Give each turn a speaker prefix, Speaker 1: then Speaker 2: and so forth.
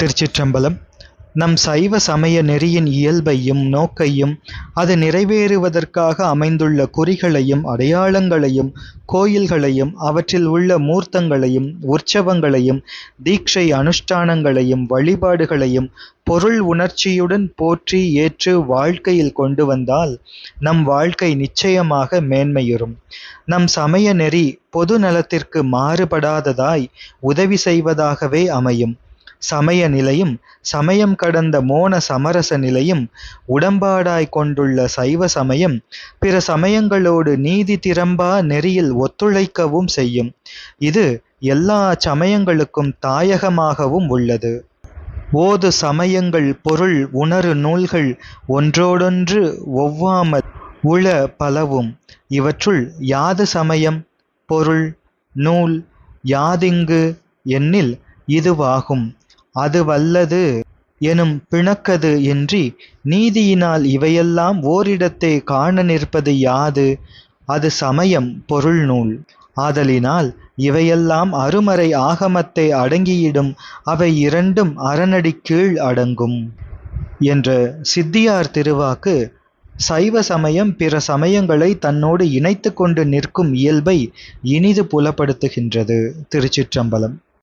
Speaker 1: திருச்சிற்றம்பலம். நம் சைவ சமய நெறியின் இயல்பையும் நோக்கையும் அது நிறைவேறுவதற்காக அமைந்துள்ள குறிகளையும் அடையாளங்களையும் கோயில்களையும் அவற்றில் உள்ள மூர்த்தங்களையும் உற்சவங்களையும் தீட்சை அனுஷ்டானங்களையும் வழிபாடுகளையும் பொருள் உணர்ச்சியுடன் போற்றி ஏற்று வாழ்க்கையில் கொண்டு வந்தால் நம் வாழ்க்கை நிச்சயமாக மேன்மையுறும். நம் சமய நெறி பொது நலத்திற்கு மாறுபடாததாய் உதவி செய்வதாகவே அமையும். சமய நிலையும் சமயம் கடந்த மோன சமரச நிலையும் உடம்பாடாய் கொண்டுள்ள சைவ சமயம் பிற சமயங்களோடு நீதி திறம்பா நெறியில் ஒத்துழைக்கவும் செய்யும். இது எல்லா சமயங்களுக்கும் தாயகமாகவும் உள்ளது. ஓது சமயங்கள் பொருள் உணரு நூல்கள் ஒன்றோடொன்று ஒவ்வாமல் உள பலவும். இவற்றுள் யாது சமயம் பொருள் நூல் யாதிங்கு எண்ணில் இதுவாகும். அது வல்லது எனும் பிணக்கது இன்றி நீதியினால் இவையெல்லாம் ஓரிடத்தே காண நிற்பது யாது? அது சமயம் பொருள் நூல். ஆதலினால் இவையெல்லாம் அருமறை ஆகமத்தை அடங்கியிடும் அவை இரண்டும் அறநடி கீழ் அடங்கும். என்ற சித்தியார் திருவாக்கு சைவ சமயம் பிற சமயங்களை தன்னோடு இணைத்து கொண்டு நிற்கும் இயல்பை இனிது புலப்படுத்துகின்றது. திருச்சிற்றம்பலம்.